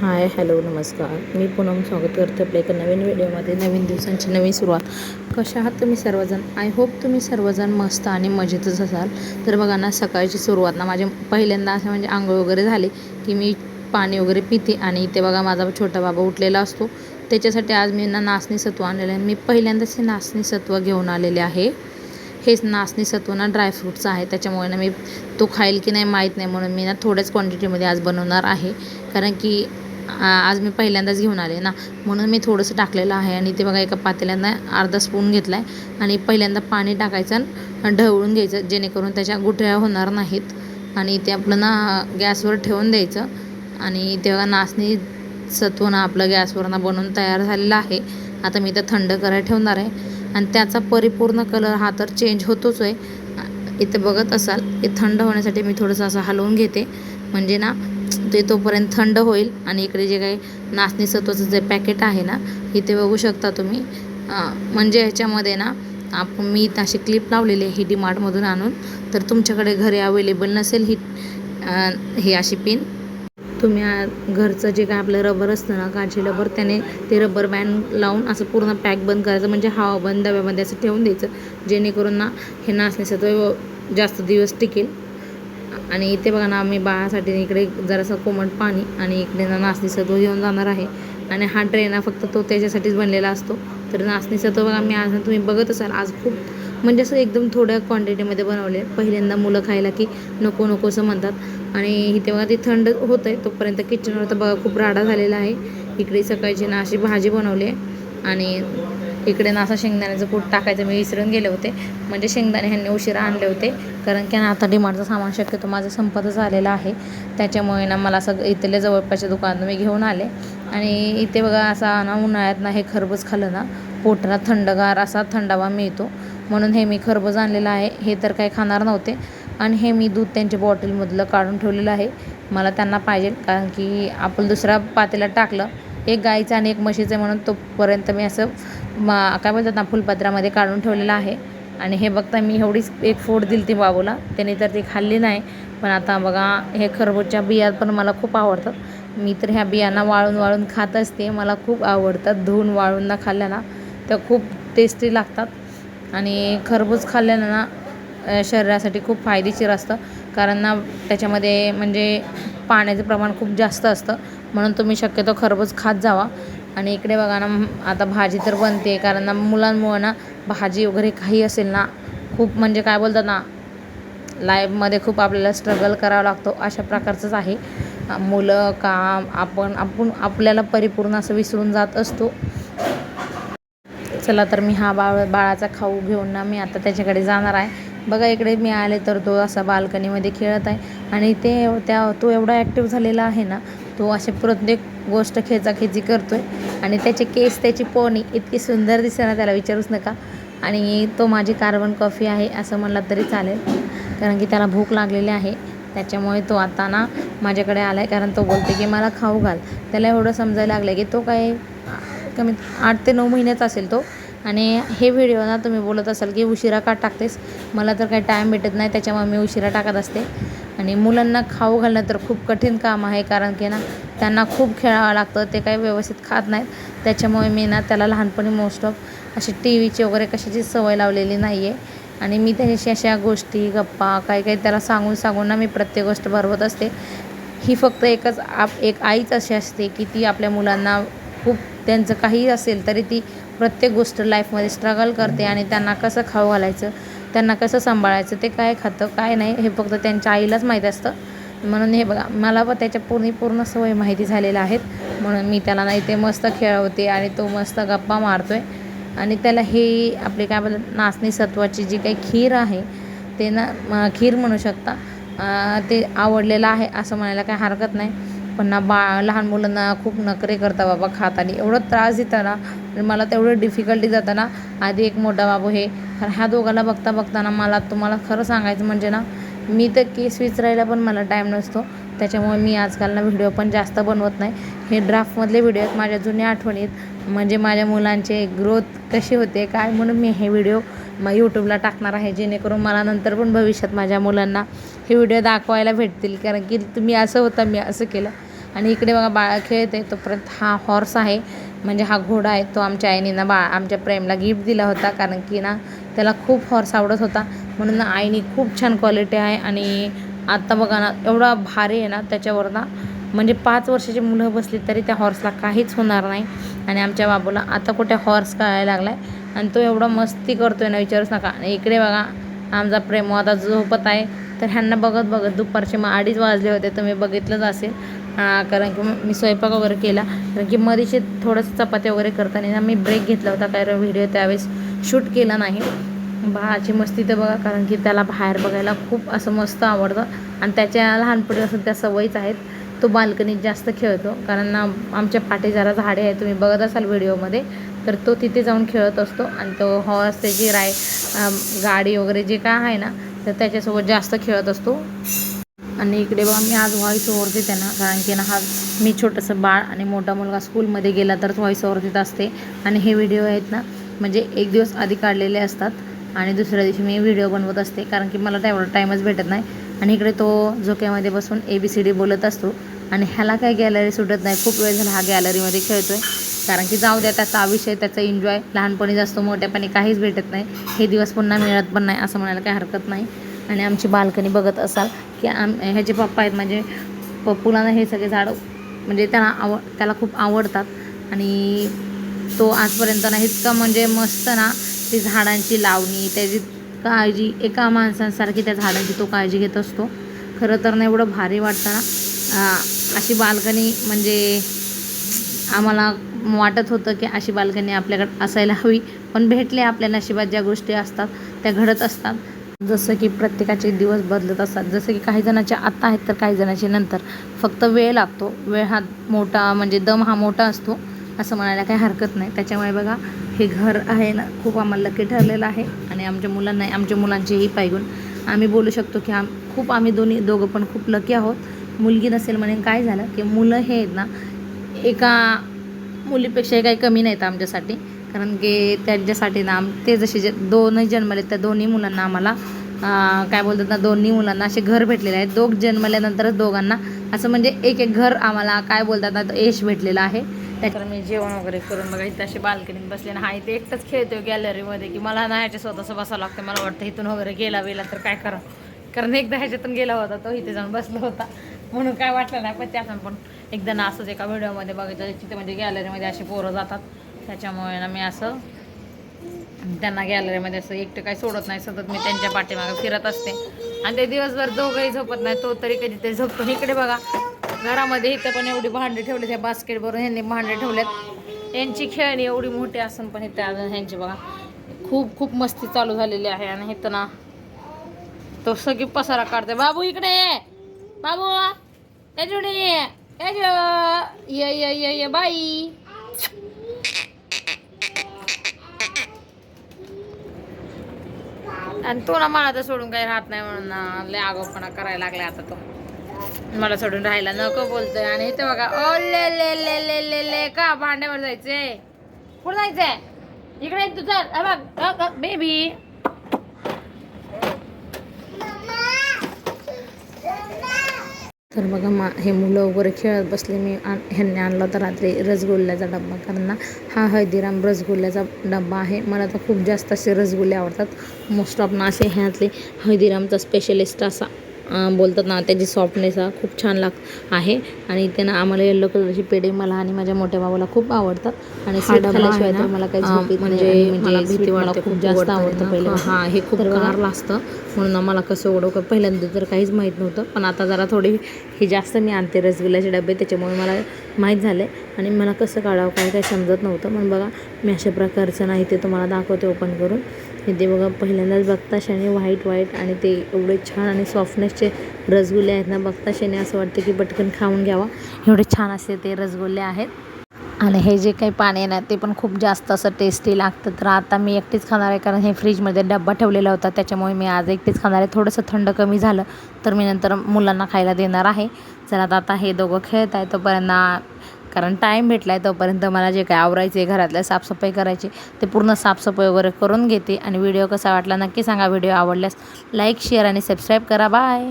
Hi hello नमस्कार. मी पूनम स्वागत करते आपल्या एका नवीन व्हिडिओमध्ये. नवीन दिवसांची नवीन सुरुवात. कशा आहात तुम्ही सर्वजण? आय होप तुम्ही सर्वजण मस्त आणि मजेतच असाल. तर बघा ना सकाळची सुरुवात ना माझ्या पहिल्यांदा असं म्हणजे आंघोळ वगैरे झाली की मी पाणी वगैरे पिते आणि इथे बघा माझा छोटा बाबा उठलेला असतो. त्याच्यासाठी आज मी ना नाचणी सत्व आणलेलं आहे. मी पहिल्यांदाच हे नाचणी सत्व घेऊन आलेले आहे. हेच नाचणी सत्व ना ड्रायफ्रूटचं आहे. त्याच्यामुळे ना मी तो खाईल की नाही माहीत नाही म्हणून मी ना थोड्याच क्वांटिटीमध्ये आज बनवणार आहे. कारण की आज मी पहिल्यांदाच घेऊन आले ना. म्हणून मी थोडंसं टाकलेलं आहे आणि ते बघा एका पातेल्यांदा अर्धा स्पून घेतला आहे आणि पहिल्यांदा पाणी टाकायचं आणि ढवळून घ्यायचं जेणेकरून त्याच्या गुठळ्या होणार नाहीत. आणि ते आपलं ना गॅसवर ठेवून द्यायचं. आणि तेव्हा नाचणी सत्व ना आपलं गॅसवर ना बनवून तयार झालेलं आहे. आता मी ते थंड करायला ठेवणार आहे. आणि त्याचा परिपूर्ण कलर हा तर चेंज होतोच आहे. इथे बघत असाल ते थंड होण्यासाठी मी थोडंसं असं हलवून घेते. म्हणजे ना ते तोपर्यंत थंड होईल. आणि इकडे जे काही नाचणी सत्वाचं जे पॅकेट आहे ना इथे बघू शकता तुम्ही. म्हणजे ह्याच्यामध्ये ना आप मी अशी क्लिप लावलेली आहे ही डीमार्टमधून आणून. तर तुमच्याकडे घरी अवेलेबल नसेल ही हे ही अशी पिन तुम्ही घरचं जे काय आपलं रबर असतं ना काची रबर त्याने ते रबर बँड लावून असं पूर्ण पॅक बंद करायचं. म्हणजे हवा बंद डब्यामध्ये असं ठेवून द्यायचं. जेणेकरून ना हे नाचण्याचं जास्त दिवस टिकेल. आणि इथे बघा ना आम्ही बाळासाठी इकडे जरासं कोमट पाणी आणि इकडे ना नाचणीचा तो घेऊन जाणार आहे. आणि हा ट्रेन हा फक्त तो त्याच्यासाठीच बनलेला असतो. तर नाचणीचा तो बघा मी आज तुम्ही बघत असाल आज खूप म्हणजे असं एकदम थोड्या क्वांटिटीमध्ये बनवले. पहिल्यांदा मुलं खायला की नको नको असं म्हणतात. आणि इथे बघा ते थंड होत आहे तोपर्यंत किचनवर तर बघा खूप राडा झालेला आहे. इकडे सकाळची ना अशी भाजी बनवली आहे. आणि इकडे ना असं शेंगदाण्याचं कूट टाकायचं. मी विसरून गेले होते. म्हणजे शेंगदाणे ह्यांनी उशिरा आणले होते. कारण की ना आता डिमांडचं सामान शक्यतो माझं संपतच झालेलं आहे. त्याच्यामुळे ना मला असं इथल्या जवळपासच्या दुकानात मी घेऊन आले. आणि इथे बघा असा ना उन्हाळ्यात ना हे खरबूज खाल्लं ना पोटाला थंडगार असा थंडावा मिळतो. म्हणून हे मी खरबूज आणलेलं आहे. हे तर काही खाणार नव्हते. आणि हे मी दूध त्यांच्या बॉटलमधलं काढून ठेवलेलं आहे. मला त्यांना पाहिजे. कारण की आपण दुसऱ्या पातेला टाकलं एक गाईचं आणि एक म्हशीचं आहे म्हणून तोपर्यंत मी असं मा काय बोलतात ना फुलपत्रामध्ये काढून ठेवलेलं आहे. आणि हे बघता मी एवढीच एक फोड दिली ती बाबूला. त्याने तर ती खाल्ली नाही. पण आता बघा हे खरबूजच्या बिया पण मला खूप आवडतात. मी तर ह्या बियांना वाळून वाळून खात असते. मला खूप आवडतात धुवून वाळून ना खाल्ल्या ना त्या खूप टेस्टी लागतात. आणि खरबूज खाल्ल्यानं ना शरीरासाठी खूप फायदेशीर असतं. कारण ना त्याच्यामध्ये म्हणजे पाण्याचं प्रमाण खूप जास्त असतं. म्हणून तुम्ही शक्यतो खरबूज खात जावा. आणि इकडे बघा ना आता भाजी तर बनते कारण ना मुलांमुळं ना भाजी वगैरे काही असेल ना खूप म्हणजे काय बोलतात ना लाईफमध्ये खूप आपल्याला स्ट्रगल करावा लागतो अशा प्रकारचंच आहे. मुलं काम आपण आपण आपल्याला परिपूर्ण असं विसरून जात असतो. चला तर मी हा बाळ बाळाचा खाऊ घेऊन ना मी आता त्याच्याकडे जाणार आहे. बघा इकडे मी आले तर तो असा बाल्कनीमध्ये खेळत आहे. आणि ते त्या तो एवढा ॲक्टिव्ह झालेला आहे ना तो असे प्रत्येक गोष्ट खेचाखेची करतो आहे आणि त्याचे केस त्याची पोनी इतकी सुंदर दिसते ना त्याला विचारूच नका. आणि तो माझी कार्बन कॉफी आहे असं म्हणला तरी चालेल. कारण की त्याला भूक लागलेली आहे. त्याच्यामुळे तो आता ना माझ्याकडे आला आहे कारण तो बोलते की मला खाऊ घाल. त्याला एवढं समजायला लागलं की तो काय कमीत आठ ते नऊ महिन्याचा असेल तो. आणि हे व्हिडिओ ना तुम्ही बोलत असाल की उशिरा का टाकतेस? मला तर काही टाईम भेटत नाही त्याच्यामुळे मी उशिरा टाकत असते. आणि मुलांना खाऊ घालणं तर खूप कठीण काम आहे कारण की ना त्यांना खूप खेळावं लागतं ते काही व्यवस्थित खात नाहीत. त्याच्यामुळे मी ना त्याला लहानपणी मोस्ट ऑफ अशी टी व्हीची वगैरे कशाची सवय लावलेली नाही आहे आणि मी त्याच्याशी अशा गोष्टी गप्पा काही काही त्याला सांगून सांगून ना मी प्रत्येक गोष्ट भरवत असते. ही फक्त एकच आप एक आईच अशी असते की ती आपल्या मुलांना खूप त्यांचं काही असेल तरी ती प्रत्येक गोष्ट लाईफमध्ये स्ट्रगल करते आणि त्यांना कसं खाऊ घालायचं त्यांना कसं सांभाळायचं ते काय खातं काय नाही हे फक्त त्यांच्या आईलाच माहीत असतं. म्हणून हे बघा मला पण त्याच्या पूर्ण पूर्ण सवय माहिती झालेल्या आहेत. म्हणून मी त्याला नाही ते मस्त खेळवते आणि तो मस्त गप्पा मारतो आहे आणि त्याला हे आपले काय बोलतात नाचणी सत्वाची जी काही खीर आहे ते ना खीर म्हणू शकता ते आवडलेलं आहे असं म्हणायला काही हरकत नाही. पण ना बा लहान मुलांना खूप नखरे करता बाबा खाताना एवढं त्रास देतं ना मला तेवढं डिफिकल्टी जातं ना आधी एक मोठा बाबू हे ह्या दोघाला बघता बघताना मला तुम्हाला खरं सांगायचं म्हणजे ना मी तर केस विचरायला पण मला टाईम नसतो त्याच्यामुळे मी आजकाल ना व्हिडिओ पण जास्त बनवत नाही. हे ड्राफ्टमधले व्हिडिओ आहेत माझ्या जुन्या आठवणीत म्हणजे माझ्या मुलांचे ग्रोथ कशी होते काय म्हणून मी हे व्हिडिओ मग यूट्यूबला टाकणार आहे जेणेकरून मला नंतर पण भविष्यात माझ्या मुलांना हे व्हिडिओ दाखवायला भेटतील. कारण की तुम्ही असं होता मी असं केलं. आणि इकडे बघा बाळा खेळते तोपर्यंत हा हॉर्स आहे. म्हणजे हा घोडा आहे. तो आमच्या आईने ना बा आमच्या प्रेमला गिफ्ट दिला होता. कारण की ना त्याला खूप हॉर्स आवडत होता. म्हणून ना आईने खूप छान क्वालिटी आहे. आणि आत्ता बघा ना एवढा भारी आहे ना त्याच्यावर ना म्हणजे पाच वर्षाची मुलं बसली तरी त्या हॉर्सला काहीच होणार नाही. आणि आमच्या बाबूला आता कुठे हॉर्स कळायला लागला आहे आणि तो एवढा मस्ती करतो आहे ना विचारूच नका. आणि इकडे बघा आमचा प्रेम आता झोपत आहे. तर ह्यांना बघत बघत दुपारचे मग अडीच वाजले होते. तुम्ही बघितलंच असेल. कारण की मी स्वयंपाक वगैरे केला. कारण की मधीचे थोडंसं चपाती वगैरे करताना मी ब्रेक घेतला होता कारण व्हिडिओ त्यावेळेस शूट केला नाही. भाची मस्ती तर बघा कारण की त्याला बाहेर बघायला खूप असं मस्त आवडतं. आणि त्याच्या लहानपणीपासून त्या सवयीच आहेत. तो बाल्कनीत जास्त खेळतो. कारण ना आमच्या पाठी जरा झाडे आहे तुम्ही बघत असाल व्हिडिओमध्ये तर तो तिथे जाऊन खेळत असतो. आणि तो हॉर्स त्याची राय गाडी वगैरे जे काय आहे ना तर त्याच्यासोबत जास्त खेळत असतो. आणि इकडे बघा मी आज व्हॉईस ओव्हर देते ना कारण की ना हा मी छोटंसं बाळ आणि मोठा मुलगा स्कूलमध्ये गेला तरच व्हॉईस ओव्हर देत असते. आणि हे व्हिडिओ आहेत ना म्हणजे एक दिवस आधी काढलेले असतात आणि दुसऱ्या दिवशी मी व्हिडिओ बनवत असते कारण की मला तेवढा टाईमच भेटत नाही. आणि इकडे तो झोक्यामध्ये बसून ए बी सी डी बोलत असतो. आणि ह्याला काही गॅलरी सुटत नाही खूप वेळ झाला हा गॅलरीमध्ये खेळतो आहे कारण की जाऊ द्या त्याचा विषय त्याचा एन्जॉय लहानपणी जास्त मोठ्यापणी काहीच भेटत नाही. हे दिवस पुन्हा मिळत पण नाही असं म्हणायला काही हरकत नाही. आणि आमची बाल्कनी बघत असाल की आम ह्याचे पप्पा आहेत म्हणजे पप्पूला हे सगळे झाडं म्हणजे त्याला आव त्याला खूप आवडतात. आणि तो आजपर्यंत ना इतका म्हणजे मस्त ना ती झाडांची लावणी त्याची काळजी एका माणसांसारखी त्या झाडांची तो काळजी घेत असतो. खरं तर ना एवढं भारी वाटतं ना. अशी बाल्कनी म्हणजे आम्हाला वाटत होतं की अशी बाल्कनी आपल्याकडे असायला हवी पण भेटले आपल्या नशिबात ज्या गोष्टी असतात त्या घडत असतात. जसं की प्रत्येकाचे दिवस बदलत असतात. जसं की काही जणांचे आत्ता आहेत तर काही जणांचे नंतर. फक्त वेळ लागतो. वेळ हा मोठा म्हणजे दम हा मोठा असतो. असं म्हणायला काही हरकत नाही. त्याच्यामुळे बघा हे घर आहे ना खूप आम्हाला लकी ठरलेलं आहे. आणि आमच्या मुलांना आमच्या मुलांचेही पायगून आम्ही बोलू शकतो की आम खूप आम्ही दोन्ही दोघं पण खूप लकी आहोत. मुलगी नसेल म्हणे काय झालं? की मुलं हे आहेत ना एका मुलीपेक्षाही काही कमी नाहीत आमच्यासाठी. कारण की त्यांच्यासाठी ना ते जसे जे दोनही जन्मले त्या दोन्ही मुलांना आम्हाला काय बोलतात ना दोन्ही मुलांना असे घर भेटलेले आहेत. दोघ जन्मल्यानंतरच दोघांना असं म्हणजे एक एक घर आम्हाला काय बोलतात ना यश भेटलेलं आहे. त्याच्यावर मी जेवण वगैरे करून बघा इथं असे बाल्कनीत बसले ना हा इथे एकटंच खेळतो गॅलरीमध्ये की मला ना ह्याच्या स्वतःचं बसावं लागतं मला वाटतं इथून वगैरे गेला वेला तर काय करा कारण एकदा ह्याच्यातून गेला होता तो इथे जाऊन बसला होता. म्हणून काय वाटलं नाही पण त्यातून पण एकदा ना असंच एका व्हिडिओमध्ये बघितलं तिथे म्हणजे गॅलरीमध्ये असे पोरं जातात. त्याच्यामुळे ना मी असं त्यांना गॅलरीमध्ये असं एकटं काही सोडत नाही सतत मी त्यांच्या पाठीमागे फिरत असते. आणि ते दिवसभर दोघंही झोपत नाही तो तरी कधीतरी झोपतो. इकडे बघा घरामध्ये इथं पण एवढी भांडे ठेवली त्या बास्केटबरोबर ह्यांनी भांडे ठेवल्यात यांची खेळणी एवढी मोठी असून पण इथे अजून ह्यांची बघा खूप खूप मस्ती चालू झालेली आहे. आणि इथं ना तो सगळी पसारा काढते बाबू इकडे बाबू ये जोडी ये. ये ये ये ये ये बाई. आणि तो ना मला तर सोडून काही राहत नाही म्हणून ना लय आगोपणा करायला लागला आता तो. मला सोडून राहायला नको बोलतोय. आणि इथे बघा ओ ले ले ले ले ले ले का भांड्यावर जायचंय? कुठं जायचंय? इकडे तू चल. बेबी तर बघा मा हे मुलं वगैरे खेळत बसले. मी आण ह्यांनी आणला होता रात्री रसगुल्ल्याचा डब्बा. कारण हा हळदीराम रसगुल्ल्याचा डब्बा आहे. मला तर खूप जास्त असे रसगुल्ले आवडतात. मोस्ट ऑफ ना असे ह्यातले हळदीरामचा स्पेशलिस्ट असा. बोलतात ना त्याची सॉफ्टनेस हा खूप छान लाग आहे. आणि इथे ना आम्हाला येल्लो कलरची पेढे मला आणि माझ्या मोठ्या भावाला खूप आवडतात. आणि खाल्ल्याशिवाय आहे तर मला काही झोप म्हणजे मला म्हणजे भीती मला खूप जास्त आवडतं. पहिलं हा, हे खूप कारलं असतं म्हणून आम्हाला कसं ओळख पहिल्यांदा तर काहीच माहीत नव्हतं. पण आता जरा थोडी हे जास्त मी आणते रसगुल्ल्याचे डबे. त्याच्यामुळे मला माहीत झाले आणि मला कसं काढावं काय काय समजत नव्हतं. पण बघा मी अशा प्रकारचं नाही ते तुम्हाला दाखवते ओपन करून. इथे बघा पहिल्यांदाच बघता शेणे व्हाईट व्हाईट आणि ते एवढे छान आणि सॉफ्टनेसचे रसगुल्ले आहेत ना बघता शेणे असं वाटतं की पटकन खाऊन घ्यावा. एवढे छान असे ते रसगुल्ले आहेत. आणि हे जे काही पाणी आहे ना ते पण खूप जास्त असं टेस्टी लागतं. तर आता मी एकटीच खाणार आहे कारण हे फ्रीजमध्ये डब्बा ठेवलेला होता त्याच्यामुळे मी आज एकटीच खाणार आहे. थोडंसं थंड कमी झालं तर मी नंतर मुलांना खायला देणार आहे. चला आता आता हे दोघं खेळत आहे तोपर्यंत कारण टाईम भेटला आहे तोपर्यंत मला जे काय आवरायचे घरातल्या साफसफाई करायची ते पूर्ण साफसफाई वगैरे करून घेते. आणि व्हिडिओ कसा वाटला नक्की सांगा. व्हिडिओ आवडल्यास लाईक शेअर आणि सबस्क्राईब करा. बाय